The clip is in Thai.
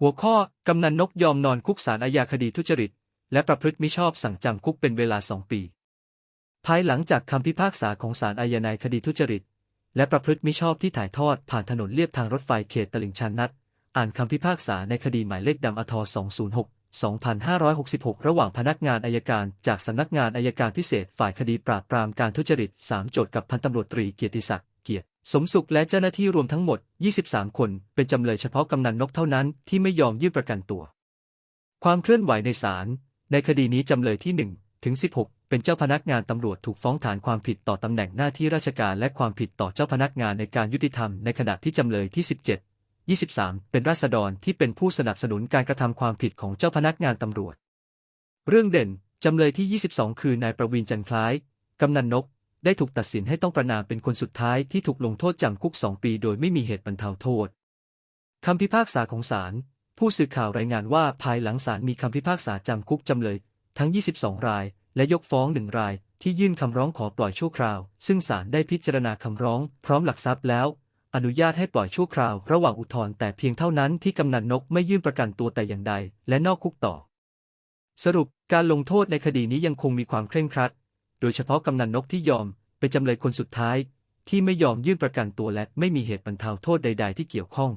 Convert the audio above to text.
หัวข้อกำนันนกยอมนอนคุกสารอาญาคดีทุจริต และประพฤติมิชอบสั่งจำคุกเป็นเวลาสองปี ภายหลังจากคำพิพากษาของศาลอาญาในคดีทุจริต และประพฤติมิชอบที่ถ่ายทอดผ่านถนนเลียบทางรถไฟเขตตลิ่งชันนัด อ่านคำพิพากษาในคดีหมายเลขดำอท206 2566 ระหว่างพนักงานอายการจากสำนักงานอายการพิเศษฝ่ายคดีปราบปรามการทุจริต 3 โจทก์กับพันตำรวจตรีเกียรติศักดิ์ สมสุขและเจ้าหน้าที่รวมทั้งหมด 23 คนเป็นจำเลยเฉพาะกำนันนกเท่านั้นที่ไม่ยอมยื่นประกันตัว ความเคลื่อนไหวในศาลในคดีนี้จำเลยที่1ถึง16 เป็นเจ้าพนักงานตำรวจถูกฟ้องฐานความผิดต่อตำแหน่งหน้าที่ราชการและความผิดต่อเจ้าพนักงานในการยุติธรรมในขณะที่จำเลยที่ 17 23 เป็นราษฎรที่เป็นผู้สนับสนุนการกระทำความผิดของเจ้าพนักงานตำรวจ เรื่องเด่นจำเลยที่ 22 คือนายประวินจันทร์คล้ายกำนันนก ได้ถูกตัดสินให้ต้องประนามเป็นคนสุดท้ายที่ถูกลงโทษจำคุก2ปีโดยไม่มีเหตุบรรเทาโทษคำพิพากษาของศาลผู้สื่อข่าวรายงานว่าภายหลังศาลมีคำพิพากษาจำคุกจำเลย ทั้ง 22 ราย และยกฟ้องหนึ่งราย ที่ยื่นคำร้องขอปล่อยชั่วคราว ซึ่งศาลได้พิจารณาคำร้อง พร้อมหลักทรัพย์แล้ว อนุญาตให้ปล่อยชั่วคราว ระหว่างอุทธรณ์แต่เพียงเท่านั้นที่กำนันนกไม่ยื่นประกันตัวแต่อย่างใด และนอกคุกต่อ สรุปการลงโทษในคดีนี้ยังคงมีความเคร่งครัด โดยเฉพาะกำนันนกที่ยอมเป็นจำเลยคนสุดท้าย ที่ไม่ยอมยื่นประกันตัวและไม่มีเหตุบรรเทาโทษใด ๆ ที่เกี่ยวข้อง